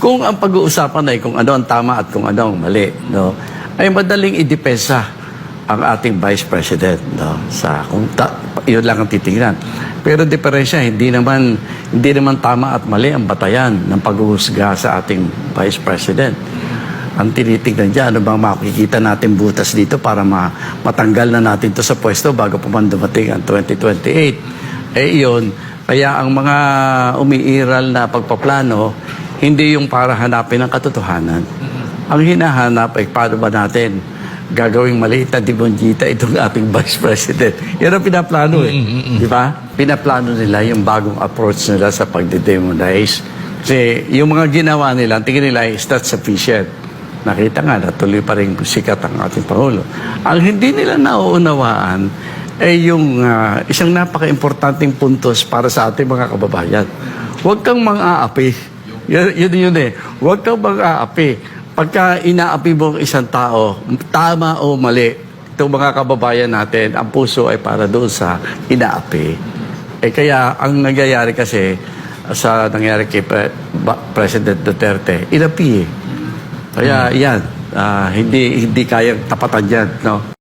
kung ang pag-uusapan ay kung ano ang tama at kung ano ang mali, no, ay madaling idepensa ang ating Vice President, no, sa kung ta, yun lang ang titingnan. Pero diferensya, hindi naman hindi naman tama at mali ang batayan ng paghuhusga sa ating Vice President. Ang tinitingnan dyan, ano bang makikita natin butas dito para ma matanggal na natin to sa pwesto bago pa man dumating ang 2028. Eh yun, kaya ang mga umiiral na pagpaplano, hindi yung para hanapin ang katotohanan. Ang hinahanap ay paano ba natin gagawing maliit na demonjita itong ating Vice President. Yan ang pinaplano eh. Di ba? Pinaplano nila yung bagong approach nila sa pagdedemonize. Kasi yung mga ginawa nila, tingin nila is not sufficient. Nakita nga, natuloy pa rin sikat ang ating Pangulo. Ang hindi nila nauunawaan ay yung ah, isang napaka-importanting puntos para sa ating mga kababayan. Huwag kang mang-aapi. Yun, yun yun eh. Huwag kang mang-aapi. Pagka inaapi mo ang isang tao, tama o mali, itong mga kababayan natin, ang puso ay para doon sa inaapi. Eh kaya, ang nangyayari kasi sa nangyari kay Pre- Ba- President Duterte, inapi eh. Kaya yan, ah, hindi hindi kayang tapatan yan, no?